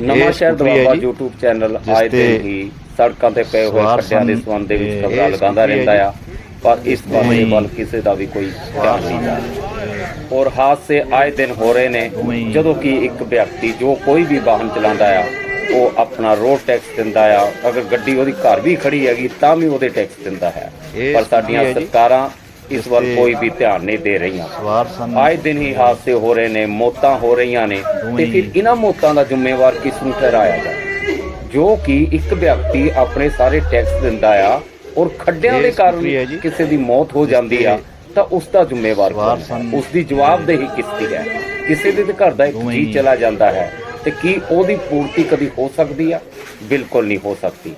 ਨਵਾਂ ਸ਼ਹਿਰ Doaba YouTube channel ਆਏ ਦਿਨ ਤੇ ਹੀ ਸੜਕਾਂ ਤੇ ਪਏ ਹੋਏ ਖੱਡਿਆਂ ਦੇ ਸੰਬੰਧ ਦੇ ਵਿੱਚ ਖਬਰਾਂ ਲਗਾਉਂਦਾ ਰਹਿੰਦਾ ਆ ਪਰ ਇਸ ਬਾਰੇ ਦੋਵੇਂ ਵੱਲ ਕਿਸੇ ਦਾ ਵੀ ਕੋਈ ਧਿਆਨ ਨਹੀਂ ਜਾ ਰਿਹਾ ਔਰ ਹਾਦਸੇ ਆਏ ਦਿਨ ਹੋ ਰਹੇ ਨੇ। ਜਦੋਂ ਕਿ ਇੱਕ ਵਿਅਕਤੀ ਜੋ ਕੋਈ ਵੀ ਵਾਹਨ ਚਲਾਉਂਦਾ ਆ ਉਹ ਆਪਣਾ ਰੋਡ ਟੈਕਸ ਦਿੰਦਾ ਆ। ਅਗਰ ਗੱਡੀ ਉਹਦੀ ਘਰ ਵੀ ਖੜੀ ਹੈਗੀ ਤਾਂ ਵੀ ਉਹਦੇ ਟੈਕਸ ਦਿੰਦਾ ਹੈ। ਪਰ ਸਾਡੀਆਂ ਸਰਕਾਰਾਂ ਇਸ ਵੱਲ ਕੋਈ ਵੀ ਧਿਆਨ ਨਹੀਂ ਦੇ ਰਹੀਆਂ ਸਵਾਰ ਸਨ ਆਏ ਦਿਨ ਹੀ ਹਾਦਸੇ ਹੋ ਰਹੇ ਨੇ ਮੌਤਾਂ ਹੋ ਰਹੀਆਂ ਨੇ ਤੇ ਫਿਰ ਇਹਨਾਂ ਮੌਤਾਂ ਦਾ ਜ਼ਿੰਮੇਵਾਰ ਕਿਸ ਨੂੰ ਠਹਿਰਾਇਆ ਜਾਏ ਜੋ ਕਿ ਇੱਕ ਵਿਅਕਤੀ ਆਪਣੇ ਸਾਰੇ ਟੈਕਸ ਦਿੰਦਾ ਆ ਔਰ ਖੱਡਿਆਂ ਦੇ ਕਾਰਨ। ਕਿਸੇ ਦੀ ਮੌਤ ਹੋ ਜਾਂਦੀ ਆ ਤਾਂ ਉਸ ਦਾ ਜ਼ਿੰਮੇਵਾਰ ਕੌਣ। ਉਸ ਦੀ ਜਵਾਬਦੇਹੀ ਕਿਸ ਦੀ ਹੈ ਕਿਸੇ ਦੇ ਘਰ ਦਾ ਇੱਕ ਜੀ। ਚਲਾ ਜਾਂਦਾ ਹੈ ਤੇ ਕੀ ਉਹਦੀ ਪੂਰਤੀ ਕਦੀ ਹੋ ਸਕਦੀ ਆ ਬਿਲਕੁਲ ਨਹੀਂ ਹੋ ਸਕਦੀ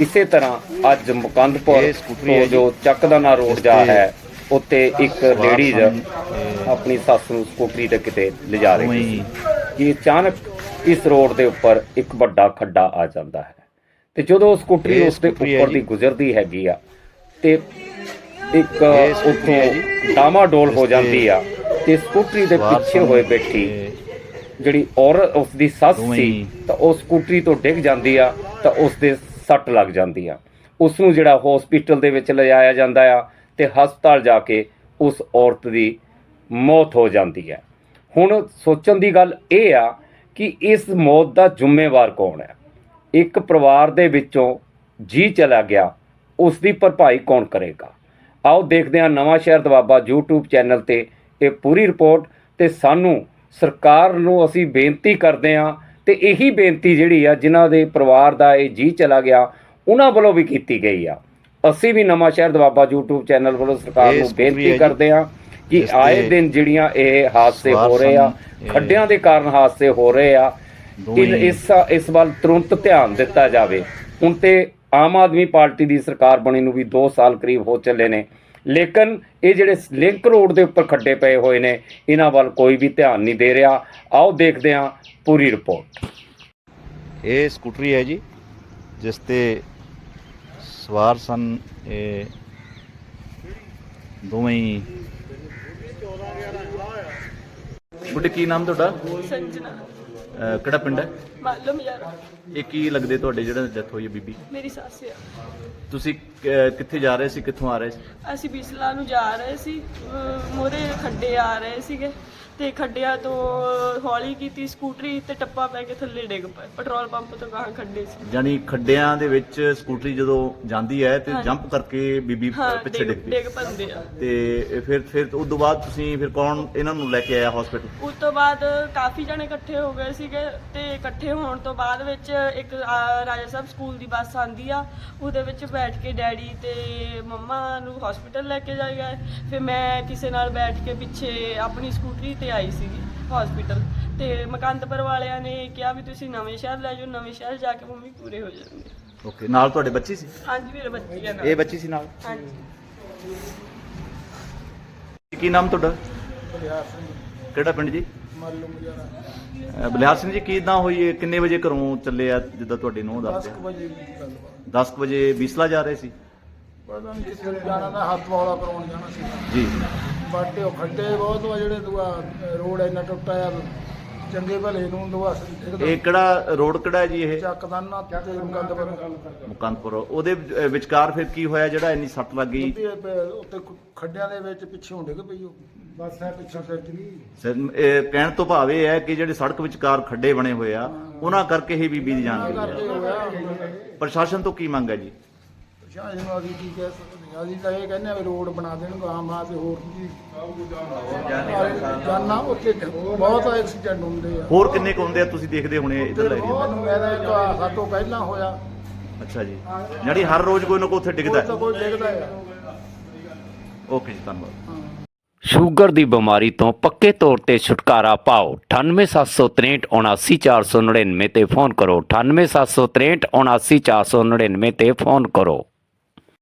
ਇਸੇ ਤਰ੍ਹਾਂ ਅੱਜ ਮੁਕੰਦਪੁਰ ਜੀ। ਜੋ ਚੱਕਦਾਨਾ ਰੋਡ ਜਾ ਹੈ ਉੱਤੇ ਇੱਕ ਲੇਡੀਜ਼ ਆਪਣੀ ਸੱਸ ਨੂੰ ਸਕੂਟਰੀ ਤੇ ਕਿਤੇ ਲਿਜਾ ਰਹੀ ਹੀ। ਸੀ ਕਿ ਅਚਾਨਕ ਇਸ ਰੋਡ ਦੇ ਉੱਪਰ ਇੱਕ ਵੱਡਾ ਖੱਡਾ ਆ ਜਾਂਦਾ ਹੈ ਤੇ ਜਦੋਂ ਸਕੂਟਰੀ ਉਸ ਦੇ ਹੈ ਉੱਪਰ ਦੀ। ਗੁਜ਼ਰਦੀ ਹੈਗੀ ਆ ਤੇ ਇੱਕ ਹੈ। ਉੱਥੋਂ ਡਾਮਾਡੋਲ ਹੋ ਇਸ ਜਾਂਦੀ ਆ ਤੇ ਸਕੂਟਰੀ ਦੇ ਪਿੱਛੇ ਹੋਏ ਬੈਠੀ ਜਿਹੜੀ ਔਰਤ ਉਸ ਦੀ ਸੱਸ ਸੀ ਹੀ। ਤਾਂ ਉਹ ਸਕੂਟਰੀ ਤੋਂ ਡਿੱਗ ਜਾਂਦੀ ਆ ਤਾਂ ਉਸ ਦੇ ਸੱਟ ਲੱਗ ਜਾਂਦੀ ਆ ਉਸ ਨੂੰ ਜਿਹੜਾ ਹਸਪੀਟਲ ਦੇ ਵਿੱਚ ਲਿਜਾਇਆ ਜਾਂਦਾ ਆ ਤੇ ਹਸਪਤਾਲ ਜਾ ਕੇ ਉਸ ਔਰਤ ਦੀ ਮੌਤ ਹੋ ਜਾਂਦੀ ਹੈ। ਹੁਣ ਸੋਚਣ ਦੀ ਗੱਲ ਇਹ ਆ ਕਿ ਇਸ ਮੌਤ ਦਾ ਜ਼ਿੰਮੇਵਾਰ ਕੌਣ ਹੈ? ਇੱਕ ਪਰਿਵਾਰ ਦੇ ਵਿੱਚੋਂ ਜੀ ਚਲਾ ਗਿਆ ਉਸ ਦੀ ਭਰਪਾਈ ਕੌਣ ਕਰੇਗਾ? ਆਓ ਦੇਖਦੇ ਹਾਂ ਨਵਾਂ ਸ਼ਹਿਰ ਦਵਾਬਾ YouTube ਚੈਨਲ ਤੇ ਇਹ ਪੂਰੀ ਰਿਪੋਰਟ ਤੇ ਸਾਨੂੰ ਸਰਕਾਰ ਨੂੰ ਅਸੀਂ ਬੇਨਤੀ ਕਰਦੇ ਹਾਂ ਤੇ ਇਹੀ ਬੇਨਤੀ ਜਿਹੜੀ ਆ ਜਿਨ੍ਹਾਂ ਦੇ ਪਰਿਵਾਰ ਦਾ ਇਹ ਜੀ ਚਲਾ ਗਿਆ, ਉਹਨਾਂ ਵੱਲੋਂ ਵੀ ਕੀਤੀ ਗਈ ਆ। ਅਸੀਂ ਵੀ ਨਵਾਂ ਸ਼ਹਿਰ ਦਵਾਬਾ YouTube ਚੈਨਲ ਵੱਲੋਂ ਸਰਕਾਰ ਨੂੰ ਬੇਨਤੀ। ਕਰਦੇ ਹਾਂ ਕਿ ਆਏ ਦਿਨ ਜਿਹੜੀਆਂ ਇਹ ਹਾਦਸੇ ਹੋ ਰਹੇ ਆ ਖੱਡਿਆਂ ਦੇ ਕਾਰਨ ਹਾਦਸੇ ਹੋ ਰਹੇ ਆ। ਇਸ ਇਸ ਵੱਲ ਤੁਰੰਤ ਧਿਆਨ ਦਿੱਤਾ ਜਾਵੇ ਹੁਣ ਤੇ ਆਮ ਆਦਮੀ ਪਾਰਟੀ ਦੀ ਸਰਕਾਰ ਬਣੀ ਨੂੰ ਵੀ 2 ਸਾਲ ਕਰੀਬ ਹੋ ਚੱਲੇ ਨੇ ਲੇਕਿਨ ਇਹ ਜਿਹੜੇ ਲਿੰਕ ਰੋਡ ਦੇ ਉੱਪਰ ਖੱਡੇ ਪਏ ਹੋਏ ਨੇ ਇਹਨਾਂ ਵੱਲ ਕੋਈ ਵੀ ਧਿਆਨ ਨਹੀਂ ਦੇ ਰਿਹਾ ਆਓ ਦੇਖਦੇ ਹਾਂ ਪੂਰੀ ਰਿਪੋਰਟ ਇਹ ਸਕੂਟਰੀ ਹੈ ਜੀ ਜਿਸ ਤੇ ਸਵਾਰ ਸਨ। ਇਹ ਦੋਵੇਂ ਬੁੱਢੇ ਕੀ ਨਾਮ ਤੁਹਾਡਾ? ਸੰਜਨਾ। ਅਹ ਕਿਹੜਾ ਪਿੰਡ ਹੈ? ਮਾਲੂਮ ਯਾਰ। ਇਹ ਕੀ ਲੱਗਦੇ ਤੁਹਾਡੇ ਜਿਹੜਾ ਡੈਥ ਹੋਈ ਹੈ ਬੀਬੀ? ਮੇਰੀ ਸੱਸ ਆ। ਤੁਸੀਂ ਕ- ਕਿੱਥੇ ਜਾ ਰਹੇ ਸੀ? ਕਿੱਥੋਂ ਆ ਰਹੇ ਸੀ? ਅਸੀਂ ਬਿਸਲਾ ਨੂੰ ਜਾ ਰਹੇ ਸੀ। ਮੋਰੇ ਖੱਡੇ ਆ ਰਹੇ ਸੀਗੇ। ਤੇ ਖੱਡਿਆਂ ਤੋਂ ਹੌਲੀ ਕੀਤੀ ਸਕੂਟਰੀ ਤੇ ਟੱਪਾ ਪੈ ਕੇ ਥੱਲੇ ਡਿੱਗ ਪਏ। ਪੈਟਰੋਲ ਪੰਪ ਤੋਂ ਗਾਹਾਂ ਖੱਡੇ ਸੀ। ਜਾਨੀ ਖੱਡਿਆਂ ਦੇ ਵਿੱਚ ਸਕੂਟਰੀ ਜਦੋਂ ਜਾਂਦੀ ਹੈ ਤੇ। ਜੰਪ ਕਰਕੇ ਬੀਬੀ ਹਾਂ ਪਿੱਛੇ ਡਿੱਗ ਪੈਂਦੇ ਆ। ਤੇ ਫਿਰ ਫਿਰ ਉਸ ਤੋਂ ਬਾਅਦ ਤੁਸੀਂ ਫਿਰ ਕੌਣ ਇਹਨਾਂ ਨੂੰ ਲੈ ਕੇ ਆਇਆ ਹਸਪੀਟਲ ਉਸ ਤੋਂ ਬਾਅਦ ਕਾਫੀ ਜਣੇ ਇਕੱਠੇ ਹੋ ਗਏ ਸੀਗੇ ਤੇ ਇਕੱਠੇ ਹੋਣ ਤੋਂ ਬਾਅਦ ਵਿੱਚ ਇੱਕ ਆ, ਰਾਜਾ ਸਾਹਿਬ ਸਕੂਲ ਦੀ ਬੱਸ ਆਂਦੀ ਆ। ਉਹਦੇ ਵਿੱਚ ਬੈਠ ਕੇ ਡੈਡੀ ਤੇ ਮੰਮਾ ਨੂੰ ਹਸਪੀਟਲ ਲੈ ਕੇ ਗਏ ਫਿਰ ਮੈਂ ਕਿਸੇ ਨਾਲ ਬੈਠ ਕੇ ਪਿੱਛੇ ਆਪਣੀ ਸਕੂਟਰੀ ਤੇ ਆਈ ਸੀਗੀ ਹਸਪੀਟਲ ਤੇ ਮਕੰਦਪੁਰ ਵਾਲਿਆਂ ਨੇ ਕਿਹਾ ਵੀ ਤੁਸੀਂ ਨਵੇਂ ਸ਼ਹਿਰ ਲੈ ਜਾਓ ਨਵੇਂ ਸ਼ਹਿਰ ਜਾ ਕੇ ਮੰਮੀ ਪੂਰੇ ਹੋ ਜਾਣਗੇ। ਓਕੇ ਨਾਲ ਤੁਹਾਡੇ ਬੱਚੀ ਸੀ? ਹਾਂਜੀ ਮੇਰੇ ਬੱਚੇ ਆ ਨਾਲ। ਇਹ ਬੱਚੀ ਸੀ ਨਾਲ? ਹਾਂਜੀ। ਕੀ ਨਾਮ ਤੁਹਾਡਾ? ਕਿਹੜਾ ਪਿੰਡ ਜੀ? ਅਹ ਬਲਿਹਾਰ ਸਿੰਘ ਜੀ ਕੀ ਇਦਾਂ ਹੋਈ ਹੈ ਕਿੰਨੇ ਵਜੇ ਘਰੋਂ ਚੱਲੇ ਆ ਜਿੱਦਾਂ ਤੁਹਾਡੇ ਨੂੰ ਦੱਸਦੇ 10 ਵਜੇ ਦੀ ਗੱਲ ਵਾ। 10 ਵਜੇ ਬੀਸਲਾ ਜਾ ਰਹੇ ਸੀ? ਪਤਾ ਨਹੀਂ ਕਿੱਥੇ ਜਾਣਾ ਦਾ ਹੱਥ ਵਾਲਾ ਕਰਾਉਣ ਜਾਣਾ ਸੀ। ਜੀ। ਬਾਟੇ ਉਹ ਖੱਡੇ ਬਹੁਤ ਵਾ ਜਿਹੜੇ ਦੁਆ ਰੋਡ ਇੰਨਾ ਟੁੱਟਾ ਆ ਚੰਗੇ ਭਲੇ ਨੂੰ ਦੁਆ ਇਹ ਕਿਹੜਾ ਰੋਡ ਕਿਹੜਾ ਹੈ ਜੀ ਇਹ? ਚੱਕਦਾ ਨਾ ਤੇ ਗੰਦਪੁਰ ਮੁਕੰਦਪੁਰ। ਉਹਦੇ ਵਿਚਕਾਰ ਫਿਰ ਕੀ ਹੋਇਆ ਜਿਹੜਾ ਇੰਨੀ ਸੱਟ ਲੱਗ ਗਈ? ਉੱਤੇ ਖੱਡਿਆਂ ਦੇ ਵਿੱਚ ਪਿੱਛੇ ਹੁੰਦੇ ਕਿ ਪਈ ਉਹ। ਬਸ ਹੈ ਪਿੱਛੇ ਗਈ ਸਰ, ਇਹ ਕਹਿਣ ਤੋਂ ਭਾਵ ਇਹ ਹੈ ਕਿ ਜਿਹੜੇ ਸੜਕ ਵਿਚਕਾਰ ਖੱਡੇ ਬਣੇ ਹੋਏ ਆ ਉਹਨਾਂ ਕਰਕੇ ਹੀ ਬੀਬੀ ਦੀ ਜਾਨ ਗਈ ਕਰਕੇ ਹੈ। ਹੋਇਆ ਪ੍ਰਸ਼ਾਸਨ ਤੋਂ ਕੀ ਮੰਗ ਹੈ ਜੀ? ਸ਼ਾਇਦ ਨੂੰ ਅਸੀਂ ਕੀ ਕਹਿ ਸਕਦੇ ਹਾਂ। ਅਸੀਂ ਤਾਂ ਇਹ ਕਹਿੰਦੇ ਆ ਵੀ ਰੋਡ ਬਣਾ ਦੇਣ ਆਮ ਆ ਤੇ ਹੋਰ ਕੀ ਜਾਨਾ ਉੱਤੇ ਬਹੁਤ ਐਕਸੀਡੈਂਟ ਹੁੰਦੇ ਆ। ਹੋਰ ਕਿੰਨੇ ਕੁ ਹੁੰਦੇ ਆ ਤੁਸੀਂ ਦੇਖਦੇ ਹੋਣੇ ਇਧਰ ਏਰੀਆ ਮੈਨੂੰ ਮੇਰਾ ਇੱਕ ਹਾਦਸਾ ਤੋਂ ਪਹਿਲਾਂ ਹੋਇਆ। ਅੱਛਾ ਜੀ। ਜਿਹੜੀ ਹਰ ਰੋਜ਼ ਕੋਈ ਨਾ ਕੋਈ ਉੱਥੇ ਡਿੱਗਦਾ ਕੋਈ ਤਾਂ ਹੈ ਕੋਈ ਡਿੱਗਦਾ ਆ। ਓਕੇ ਜੀ ਧੰਨਵਾਦ। ਹਾਂ। ਸ਼ੂਗਰ ਦੀ ਬਿਮਾਰੀ ਤੋਂ ਪੱਕੇ ਤੌਰ ਤੇ ਛੁਟਕਾਰਾ ਪਾਓ। 9876379499 ਤੇ ਫੋਨ ਕਰੋ। 9876379499 ਤੇ ਫੋਨ ਕਰੋ।